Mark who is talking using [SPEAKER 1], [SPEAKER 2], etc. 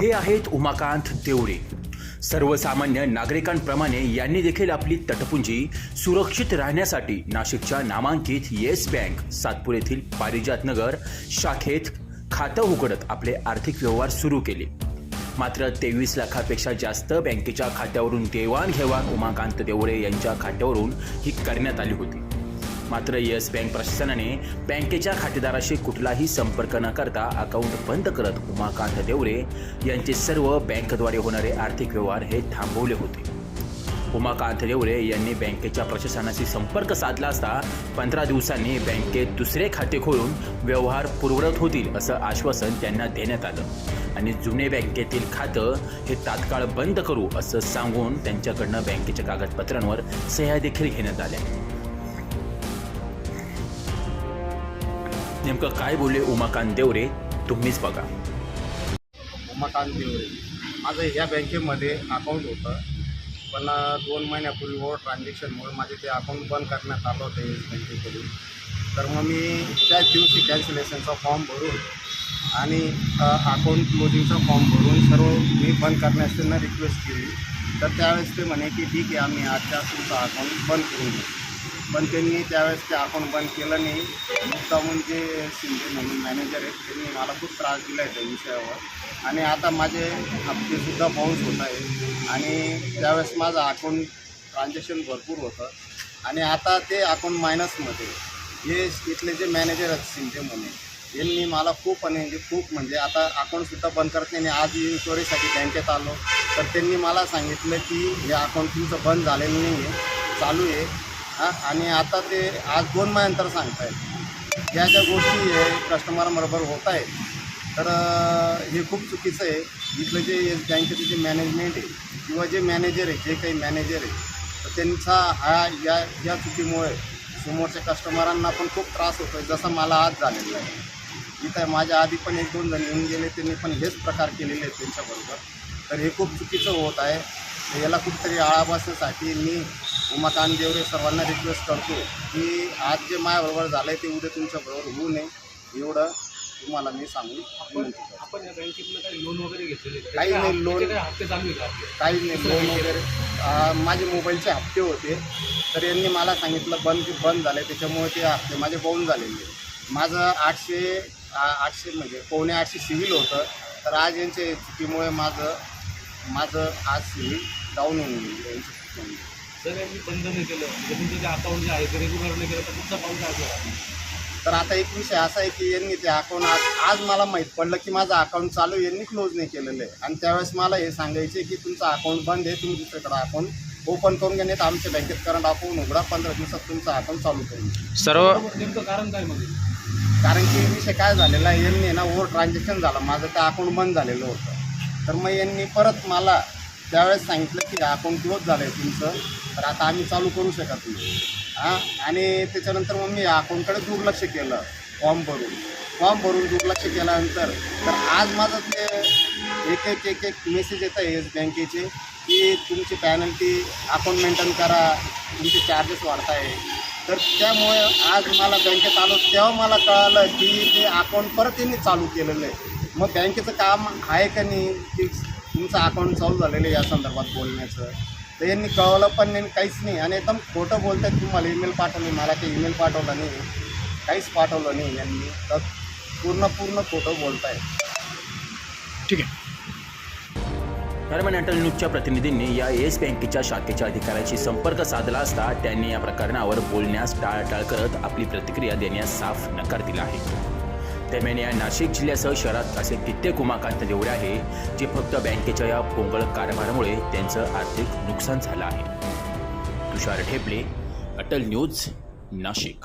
[SPEAKER 1] हे आहेत उमाकांत देवरे सर्वसामान्य नागरिकांप्रमाणे यांनी देखील आपली तटपुंजी सुरक्षित राहण्यासाठी नाशिकच्या नामांकित येस बँक सातपूर येथील पारिजात नगर शाखेत खातं उघडत आपले आर्थिक व्यवहार सुरू केले. मात्र तेवीस लाखापेक्षा जास्त बँकेच्या खात्यावरून देवाणघेवाण उमाकांत देवरे यांच्या खात्यावरून ही करण्यात आली होती. मात्र येस बँक प्रशासनाने बँकेच्या खातेदाराशी कुठलाही संपर्क न करता अकाउंट बंद करत उमाकांत देवरे यांचे सर्व बँकद्वारे होणारे आर्थिक व्यवहार हे थांबवले होते. उमाकांत देवरे यांनी बँकेच्या प्रशासनाशी संपर्क साधला असता पंधरा दिवसांनी बँकेत दुसरे खाते खोलून व्यवहार पुरवत होतील असं आश्वासन त्यांना देण्यात आलं. आणि जुने बँकेतील खातं हे तात्काळ बंद करू असं सांगून त्यांच्याकडनं बँकेच्या कागदपत्रांवर सह्या देखील घेण्यात आल्या. नेमकं काय बोलले उमाकांत देवरे तुम्हीच बघा.
[SPEAKER 2] उमाकांत देवरे माझं ह्या बँकेमध्ये अकाउंट होतं पण दोन महिन्यापूर्वी ओव्हर ट्रान्झॅक्शनमुळे माझे ते अकाउंट बंद करण्यात आलं होतं येस बँकेकडून. तर मग मी त्याच दिवशी कॅन्सलेशनचा फॉर्म भरून आणि अकाउंट क्लोजिंगचा फॉर्म भरून सर्व मी बंद करण्यास त्यांना रिक्वेस्ट केली. तर त्यावेळेस ते म्हणे की ठीक आहे आम्ही आजच्या तुमचं अकाउंट बंद करून देऊ. पण त्यांनी त्यावेळेस ते अकाउंट बंद केलं नाही. मुद्दामून जे म्हणजे शिंदे म्हणून मॅनेजर आहेत त्यांनी मला खूप त्रास दिला आहे त्या विषयावर. आणि आता माझे हप्तेसुद्धा पाऊस होत आहे. आणि त्यावेळेस माझं अकाउंट ट्रान्झॅक्शन भरपूर होतं. आणि आता ते अकाउंट मायनसमध्ये हे इथले जे मॅनेजर आहेत शिंदे म्हणून यांनी मला खूप आणि म्हणजे खूप म्हणजे आता अकाउंटसुद्धा बंद करत नाही. आणि आज इन्क्वायरीसाठी बँकेत आलो. तर त्यांनी मला सांगितलं की हे अकाउंट तुमचं बंद झालेलं नाही आहे चालू आहे. हां आणि आता ते आज दोन महिन्यानंतर सांगतायत. ज्या ज्या गोष्टी हे कस्टमरबरोबर होत आहेत तर हे खूप चुकीचं आहे. इथलं जे येस बँकेचं जे मॅनेजमेंट आहे किंवा जे मॅनेजर आहे जे काही मॅनेजर आहे तर त्यांचा हा या या चुकीमुळे समोरच्या कस्टमरांना पण खूप त्रास होतो आहे जसा मला आज झालेला आहे. इथं माझ्या आधी पण एक दोन जण येऊन गेले त्यांनी पण हेच प्रकार केलेले आहेत त्यांच्याबरोबर. तर हे खूप चुकीचं होत आहे. याला कुठेतरी आळा बसण्यासाठी मी उमाकांत देवरे सर्वांना रिक्वेस्ट करतो की आज जे माझ्याबरोबर झालं आहे ते उद्या तुमच्याबरोबर होऊ नये एवढं तुम्हाला मी सांगून विनंती करतो
[SPEAKER 3] आपण या बँकेतनं काही लोन वगैरे घेतलेले आहेत?
[SPEAKER 2] काही नाही,
[SPEAKER 3] त्याचे
[SPEAKER 2] लोन-
[SPEAKER 3] काही हप्ते चालू आहेत का आपले?
[SPEAKER 2] काही नाही लोन वगैरे माझे मोबाईलचे हप्ते होते तर यांनी मला सांगितलं बंद बंद झाले त्याच्यामुळे ते हप्ते माझे बाउन झालेले माझं आठशे आ- आठशे म्हणजे पावणे आठशे सिव्हिल होतं तर आज यांच्या चुकीमुळे माझं माझं आज सिव्हिल डाऊन होऊन गेलं यांच्या चुकीमुळे.
[SPEAKER 3] जर यांनी बंद नाही केलं. म्हणजे तुमचं जे अकाउंट जे आहे ते रेग्युलर नाही केलं तर काय असणार?
[SPEAKER 2] तर आता एक विषय असा आहे की यांनी ते अकाउंट आज आज मला माहीत पडलं की माझं अकाउंट चालू आहे, यांनी क्लोज नाही केलेलं आहे. आणि त्यावेळेस मला हे सांगायचे की तुमचं अकाउंट बंद आहे तुम्ही दुसरीकडे अकाउंट ओपन करून घ्या नाही तर आमच्या बँकेत करंट अकाउंट उघडा पंधरा दिवसात तुमचं अकाउंट चालू करून.
[SPEAKER 4] सर्व
[SPEAKER 3] नेमकं कारण काय म्हणजे
[SPEAKER 2] कारण की विषय काय झालेला आहे यांनी ना ओव्हर ट्रान्झॅक्शन झालं. माझं ते अकाउंट बंद झालेलं होतं. तर मग यांनी परत मला त्यावेळेस सांगितलं की अकाउंट क्लोज झालं आहे तुमचं. तर आता आम्ही चालू करू शकत नाही. हां? आणि त्याच्यानंतर मग मी अकाउंटकडे दुर्लक्ष केलं फॉर्म भरून. फॉर्म भरून दुर्लक्ष केल्यानंतर तर आज माझं ते एक एक एक एक मेसेज येत आहे येस बँकेचे की तुमची पॅनल्टी अकाउंट मेंटेन करा तुमचे चार्जेस वाढत आहे तर त्यामुळे आज मला बँकेत आलो तेव्हा मला कळालं की ते अकाउंट परत त्यांनी चालू केलेलं आहे. मग बँकेचं काम आहे का नाही? की तुमचं अकाउंट चालू झालेलं आहे या संदर्भात बोलण्याचं? तर यांनी कळवलं पण नाही काहीच नाही. आणि एकदम खोटं बोलत आहेत तुम्हाला. ईमेल पाठवली मला काही ईमेल पाठवलं नाही. काहीच पाठवलं नाही यांनी. तर पूर्ण पूर्ण खोटं बोलत आहेत
[SPEAKER 4] ठीक आहे.
[SPEAKER 1] दरम्यान अटल न्यूजच्या प्रतिनिधींनी या येस बँकेच्या शाखेच्या अधिकाऱ्याशी संपर्क साधला असता त्यांनी या प्रकरणावर बोलण्यास टाळाटाळ करत आपली प्रतिक्रिया देण्यास साफ नकार दिला आहे. दरम्यान या नाशिक जिल्ह्यासह शहरात असे कित्येक उमाकांत देवळे आहे जे फक्त बँकेच्या या पोंगळ कारभारामुळे त्यांचं आर्थिक नुकसान झालं आहे. तुषार ठेपले अटल न्यूज नाशिक.